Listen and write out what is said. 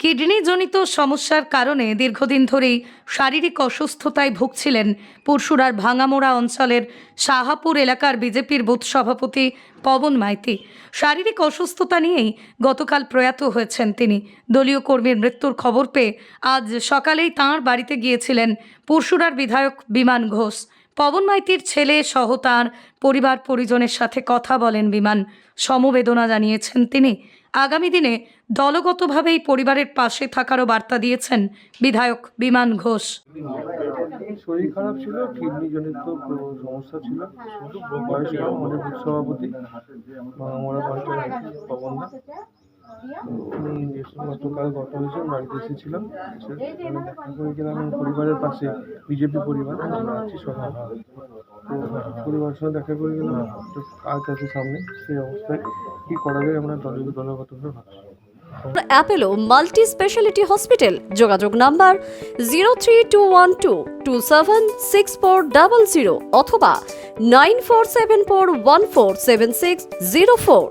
কিডনিজনিত সমস্যার কারণে দীর্ঘদিন ধরেই শারীরিক অসুস্থতায় ভুগছিলেন পরশুরার ভাঙামোড়া অঞ্চলের শাহাপুর এলাকার বিজেপির বুথ সভাপতি পবন মাইতি। শারীরিক অসুস্থতা নিয়েই গতকাল প্রয়াত হয়েছেন তিনি। দলীয় কর্মীর মৃত্যুর খবর পেয়ে আজ সকালেই তাঁর বাড়িতে গিয়েছিলেন পরশুরার বিধায়ক বিমান ঘোষ। পবন মাইতির ছেলে সহ তাঁর পরিবার পরিজনের সাথে কথা বলেন বিমান। সমবেদনা জানিয়েছেন তিনি। আগামী দিনে দলগতভাবেই পরিবারের পাশে থাকারও বার্তা দিয়েছেন বিধায়ক বিমান ঘোষ। শরীর খারাপ ছিল সমস্যা ছিল সভাপতি গতকাল গত বাড়িতে এসেছিলাম। এসে দেখা করে গেলাম পরিবারের পাশে বিজেপি পরিবার সঙ্গে দেখা করে গেলাম কাজ আছে সামনে, সেই অবস্থায় করা যায়, আমরা দল দলগতভাবে ভাবছি। অ্যাপেলো মাল্টি স্পেশালিটি হসপিটাল যোগাযোগ number zero three two one two two seven six four double zero অথবা nine four seven four one four seven six zero four.